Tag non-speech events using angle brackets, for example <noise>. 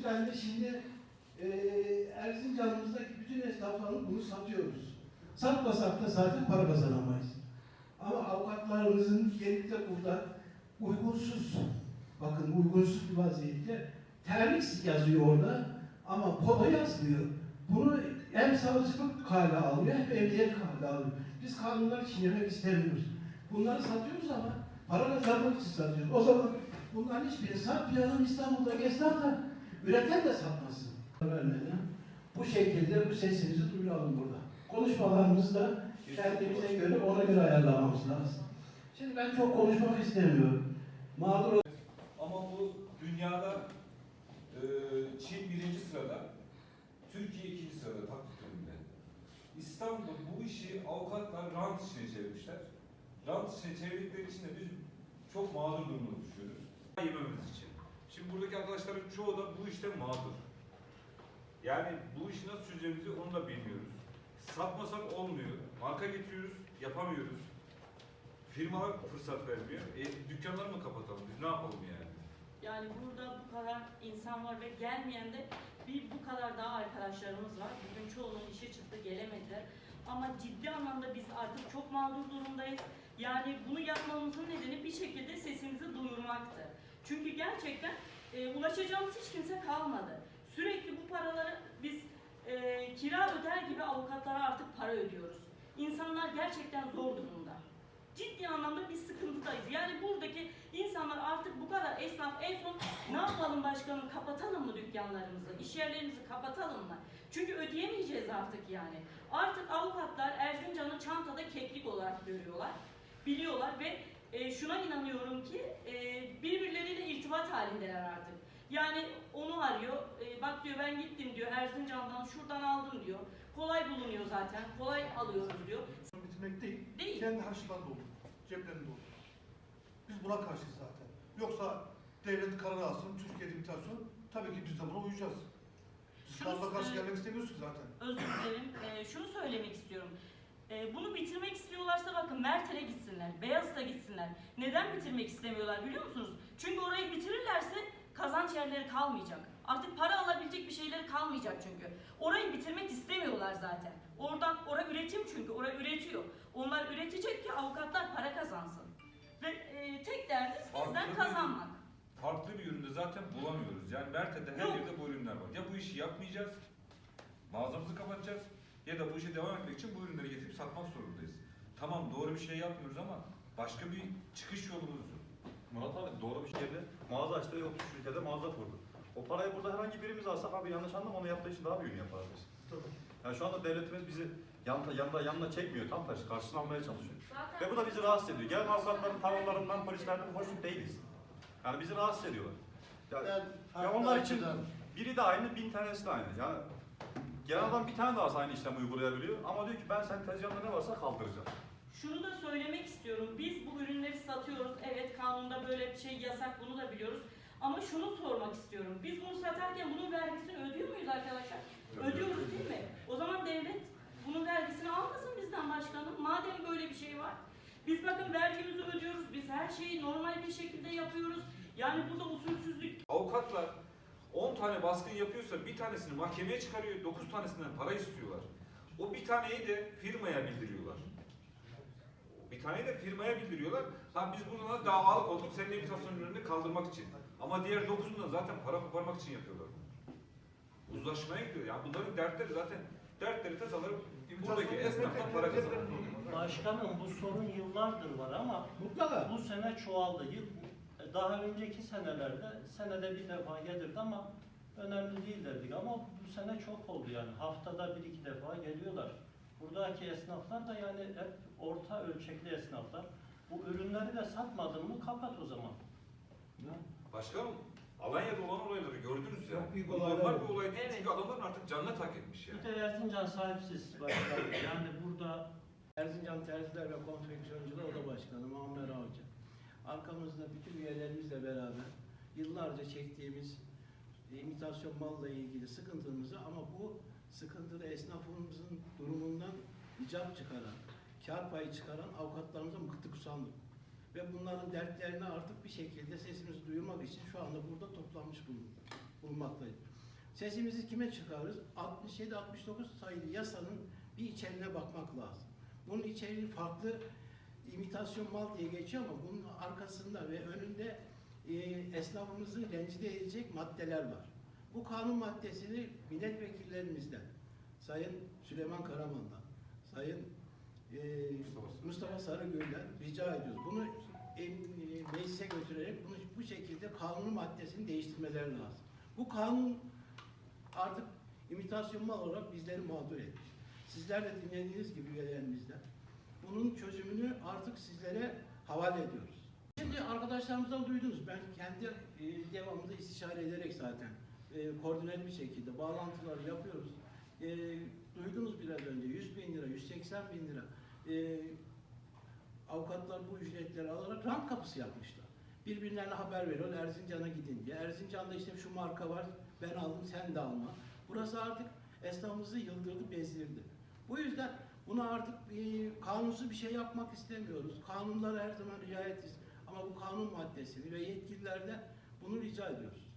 yüzden de şimdi e, Erzincan'ımızdaki bütün esnafların bunu satıyoruz. Satmasak da zaten para kazanamayız. Ama avukatlarımızın gelip de burada uygunsuz, bakın uygunsuz bir vaziyette terlik yazıyor orada ama poda yazmıyor. Bunu hem savcılık kale alıyor hem emniyet kale alıyor. Biz kanunlar için yemek istemiyoruz. Bunları satıyoruz ama para kazanmak için satıyoruz. O zaman bunların hiçbirini satmayalım İstanbul'daki esnaf da üreten de satmasın. Vermeden bu şekilde bu sesimizi duyuralım burada. Konuşmalarımızı da kendimize göre ona göre ayarlamamız lazım. Şimdi ben çok konuşmak istemiyorum. Mağdur Ama bu dünyada e, Çin birinci sırada, Türkiye ikinci sırada taktiklerinde. İstanbul bu işi avukatlar rant işine çevirmişler. Rant işine çevirdikleri için de biz çok mağdur durumda düşüyoruz. Yememiz için. Çoğu da bu işte mağdur. Yani bu işi nasıl çözeceğimizi onu da bilmiyoruz. Satmasak olmuyor. Marka getiriyoruz, yapamıyoruz. Firmalar fırsat vermiyor. E, dükkanları mı kapatalım? Biz ne yapalım yani? Yani burada bu kadar insan var ve gelmeyen de bir bu kadar daha arkadaşlarımız var. Bugün çoğunun işi çıktı gelemediler. Ama ciddi anlamda biz artık çok mağdur durumdayız. Yani bunu yapmamızın nedeni bir şekilde sesimizi duyurmaktı. Çünkü gerçekten e, ulaşacağımız hiç kimse kalmadı. Sürekli bu paraları biz e, kira öder gibi avukatlara artık para ödüyoruz. İnsanlar gerçekten zor durumda. Ciddi anlamda bir sıkıntıdayız. Yani buradaki insanlar artık bu kadar esnaf en son ne yapalım başkanım kapatalım mı dükkanlarımızı, iş yerlerimizi kapatalım mı? Çünkü ödeyemeyeceğiz artık yani. Artık avukatlar Erzincan'ı çantada keklik olarak görüyorlar, biliyorlar ve e, şuna inanıyorum ki e, irtibat halindeler artık. Yani onu arıyor, e, bak diyor ben gittim diyor Erzincan'dan şuradan aldım diyor. Kolay bulunuyor zaten, kolay alıyoruz diyor. bitirmek değil, Değil. kendi harçlıklarını doldur, ceplerini doldur. Biz buna karşıyız zaten. Yoksa devlet karar alsın, Türkiye'de imitasyon, tabii ki biz de buna uyacağız. Biz karşı e, gelmek istemiyoruz ki zaten. Özür dilerim. Ee, şunu söylemek istiyorum. Ee, bunu bitirmek istiyorlarsa bakın Mertel'e gitsinler, Beyazıt'a gitsinler. Neden bitirmek istemiyorlar biliyor musunuz? Çünkü orayı bitirirlerse kazanç yerleri kalmayacak. Artık para alabilecek bir şeyleri kalmayacak çünkü. Orayı bitirmek istemiyorlar zaten. Oradan, ora üretim çünkü, ora üretiyor. Onlar üretecek ki avukatlar para kazansın. Ve e, tek derdi bizden bir- kazanmak. Farklı bir üründe zaten bulamıyoruz. Yani Merte'de her Yok. yerde bu ürünler var. Ya bu işi yapmayacağız, mağazamızı kapatacağız ya da bu işe devam etmek için bu ürünleri getirip satmak zorundayız. Tamam doğru bir şey yapmıyoruz ama başka bir çıkış yolumuz yok. Murat abi doğru bir şekilde mağaza açtı ve 30 ülkede mağaza kurdu. O parayı burada herhangi birimiz alsak abi yanlış anlama onu yaptığı için daha büyüğünü yaparız biz. Yani şu anda devletimiz bizi yanında, yanında, yanına çekmiyor. Tam tersi karşısına almaya çalışıyor. Zaten Ve bu da bizi rahatsız ediyor. Gelen avukatların tavırlarından, polislerden hoşnut değiliz. Yani bizi rahatsız ediyorlar. Ya, Ben ya onlar için biri de aynı, bin tanesi de aynı. Yani gelen adam bir tane daha aynı işlemi uygulayabiliyor. Ama diyor ki ben senin tezgahında ne varsa kaldıracağım. Şunu da söylemek istiyorum. Biz bu ürünleri satıyoruz. Evet kanunda böyle bir şey yasak bunu da biliyoruz. Ama şunu sormak istiyorum. Biz bunu satarken bunun vergisini ödüyor muyuz arkadaşlar? Ödüyoruz değil mi? O zaman devlet bunun vergisini almasın bizden başkanım. Madem böyle bir şey var. Biz bakın vergimizi ödüyoruz. Biz her şeyi normal bir şekilde yapıyoruz. Yani burada usulsüzlük Avukatlar 10 tane baskın yapıyorsa bir tanesini mahkemeye çıkarıyor, 9 tanesinden para istiyorlar. O bir taneyi de firmaya bildiriyorlar. Bir taneyi de firmaya bildiriyorlar. Ha biz buradan davalık olduk senin imitasyonun önünü kaldırmak için. Ama diğer dokuzundan zaten para koparmak için yapıyorlar. Uzlaşmaya gidiyor. Yani bunların dertleri zaten dertleri tasaları buradaki esnaftan para kazanmak. Başkanım bu sorun yıllardır var ama mutlaka. bu sene çoğaldı. Daha önceki senelerde senede bir defa gelirdi ama önemli değil dedik ama bu sene çok oldu yani haftada bir iki defa geliyorlar. Buradaki esnaflar da yani hep orta ölçekli esnaflar. Bu ürünleri de satmadın mı kapat o zaman. Başkanım Alanya'da olan olayları gördünüz ya. Çok büyük olaylar Normal bir olay değil Evet. çünkü adamların artık canına tak etmiş yani. Bir de Erzincan sahipsiz başkanım. <coughs> Yani burada Erzincan Terziler ve Konfeksiyoncular Oda Başkanı Muammer Avcı. Arkamızda bütün beraber yıllarca çektiğimiz imitasyon malla ilgili sıkıntımızı ama bu sıkıntıda esnafımızın durumundan icap çıkaran, kar payı çıkaran avukatlarımıza mıktık usandık. Ve bunların dertlerini artık bir şekilde sesimizi duyurmak için şu anda burada toplanmış bulun- bulunmaktayız. Sesimizi kime çıkarırız? 67-69 sayılı yasanın bir içeriğine bakmak lazım. Bunun içeriği farklı imitasyon mal diye geçiyor ama bunun arkasında ve önünde e, esnafımızı rencide edecek maddeler var. Bu kanun maddesini milletvekillerimizden, Sayın Süleyman Karaman'dan, Sayın e, Mustafa. Mustafa Sarıgül'den rica ediyoruz. Bunu e, meclise götürerek bunu bu şekilde kanun maddesini değiştirmeleri lazım. Bu kanun artık imitasyon mal olarak bizleri mağdur etmiş. Sizler de dinlediğiniz gibi üyelerimizden bunun çözümünü artık sizlere havale ediyoruz. Arkadaşlarımızdan duydunuz. Ben kendi e, devamında istişare ederek zaten e, koordineli bir şekilde bağlantıları yapıyoruz. E, duydunuz biraz önce 100 bin lira, 180 bin lira e, avukatlar bu ücretleri alarak rant kapısı yapmışlar. Birbirlerine haber veriyor Erzincan'a gidin diye. Erzincan'da işte şu marka var ben aldım sen de alma. Burası artık esnafımızı yıldırdı, bezdirdi. Bu yüzden buna artık e, kanunsuz bir şey yapmak istemiyoruz. Kanunlara her zaman riayetiz. Ama bu kanun maddesini ve yetkililerden bunu rica ediyoruz.